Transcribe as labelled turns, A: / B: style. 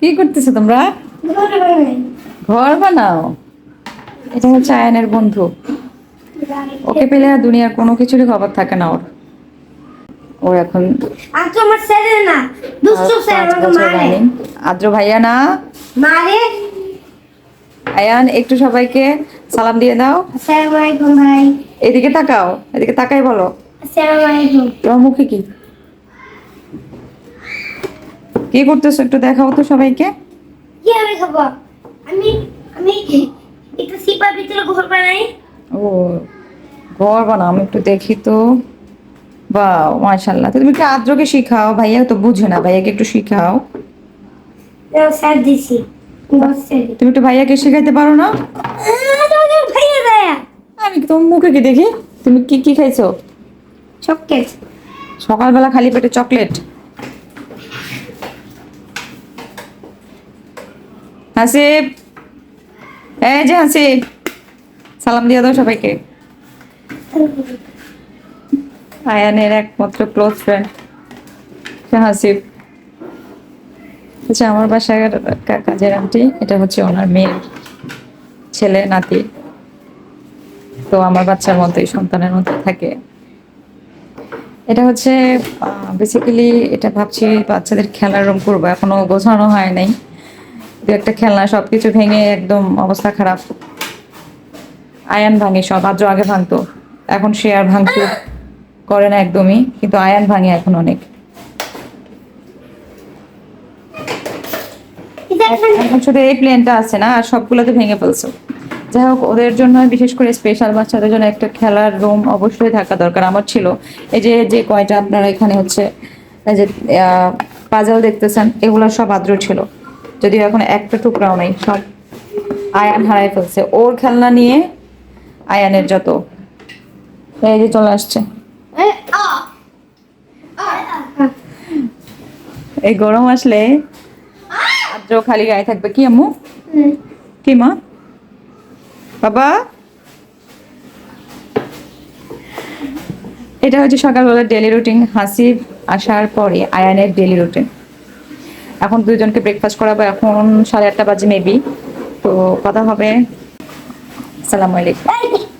A: কি করতেছো তোমরা? ঘর বানাও? এটা হচ্ছে আয়ানের বন্ধু। ওকে পেলে আর দুনিয়ার কোনো কিছুরই খবর থাকে না ওর। ওর এখন বছর
B: মারে।
A: রানিং আদ্র ভাইয়া না?
B: মারে।
A: আয়ান একটু সবাইকে সালাম দিয়ে দাও।
B: আসসালামু আলাইকুম ভাই।
A: এদিকে তাকাও এদিকে তাকাই বলো।
B: আসসালামু আলাইকুম।
A: তোমার মুখে কি? কি করতেছো একটু দেখাও তো সবাইকে।
B: কি আমি খাব? আমি আমি একটু সিপার ভিতরে ঘর বানাই।
A: ও ঘর বানাও আমি একটু দেখি তো। বা মাশাল্লাহ তুমি কি আদ্রকে শিখাও ভাইয়া তো বুঝে না ভাইয়াকে একটু শিখাও।
B: স্যার দিছি
A: তুমি একটু ভাইয়াকে শেখাইতে পারো না? আমি তোমার মুখে কি দেখি? তুমি কি কি খাইছো?
B: চকলেট।
A: সকালবেলা খালি পেটে চকলেট? হাসিব। এই যে হাসিব, সালাম দিয়ে দাও সবাইকে। আয়ানের একমাত্র ক্লোজ ফ্রেন্ড হাসিব। আচ্ছা আমার বাসায় কাজের আন্টি, এটা হচ্ছে ওনার মেয়ের ছেলে, নাতি। তো আমার বাচ্চার মতোই সন্তানের মতো থাকে। এটা হচ্ছে বেসিক্যালি এটা ভাবছি বাচ্চাদের খেলার রুম করব, এখনও গোছানো হয় নাই। একটা খেলনা সবকিছু ভেঙে একদম অবস্থা খারাপ। আয়ান ভাঙে সব আজও আগে ভাঙতো। এখন সে আর ভাঙতে করে না একদমই কিন্তু আয়ান ভাঙে এখন অনেক। এখন শুধু এই প্লেনটা আছে না আর সবগুলোতে ভেঙে ফেলছো। যাই হোক ওদের জন্য বিশেষ করে স্পেশাল বাচ্চাদের জন্য একটা খেলার রুম অবশ্যই থাকা দরকার। আমার ছিল। এই যে যে কয়টা আপনারা এখানে হচ্ছে যে পাজল দেখতেছেন এগুলো সব আদ্র ছিল। যদিও এখন একটা টুকরাও নেই সব আয়ান হারাই ফেলছে। ওর খেলনা নিয়ে আয়ানের যত। এই যে চলে আসছে। এই গরম আসলে আদ্র খালি গায়ে থাকবে। কি আম্মু? কি মা? বাবা? এটা হচ্ছে সকালবেলা ডেলি রুটিন হাসিব আসার পরে আয়ানের ডেলি রুটিন এখন দুজনকে ব্রেকফাস্ট করাবো এখন সাড়ে আটটা বাজে মেবি তো কথা হবে। আসসালামু আলাইকুম।